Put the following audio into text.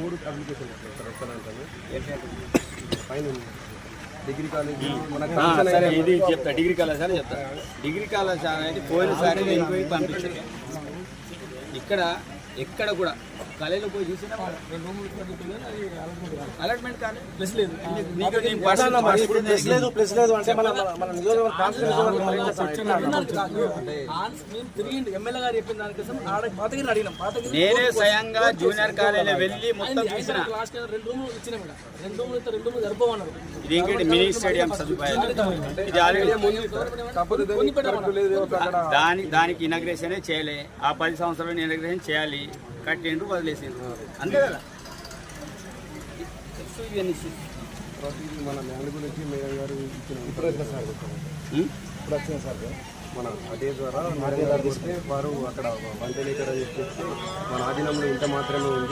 మూడు. Degree college ఇది చెప్తా. డిగ్రీ కళాశాల చెప్తా. డిగ్రీ కళాశాల అనేది పోయినసారి నేను పోయి పంపించాను. ఇక్కడ ఎక్కడ కూడా. కాలేజీలో పోయి చూసినా అలాట్మెంట్ కానీ ప్లస్ లేదు. నీకు నీ పర్సనల్ ప్లస్ లేదు ప్లస్ లేదు అంటే మన మన- మన నియోజకవర్గం కాన్స్టిట్యూన్సీ నియోజకవర్గం మరి ఎట్లా సార్? మేము తిరిగి ఎమ్మెల్యే గారు చెప్పిన దానికోసం పాతగిరి అడిగినాం. పాతగిరి నేనే స్వయంగా జూనియర్ కాలేజీలో వెళ్ళి మొత్తం చూసిన. లాస్ట్ రెండు రూములు ఇచ్చినాం రెండు రూములు ఇస్తే రెండు రూములు సరిపోవన్నారు. ఇది ఇంకేంటి మినీ స్టేడియం సదుపాయాలు ఇది ఆల్రెడీ దాని దానికి ఇనాగ్రేషనే చేయలే. ఆ పది సంవత్సరాలు ఇనాగ్రేషన్ చేయాలి. కట్టిండ్రు వదిలేసిండ్రు. అంతే కదా? ఇవన్నీ మన ల్యాండ్ గురించి మేడం గారు ఇచ్చిన ఇప్పుడు సార్? ఇప్పుడు సార్ మన అదే ద్వారా మేడం గారు వారు అక్కడ వంటలు ఇక్కడ చెప్పేసి మన ఆధీనంలో ఇంత మాత్రమే ఉంది.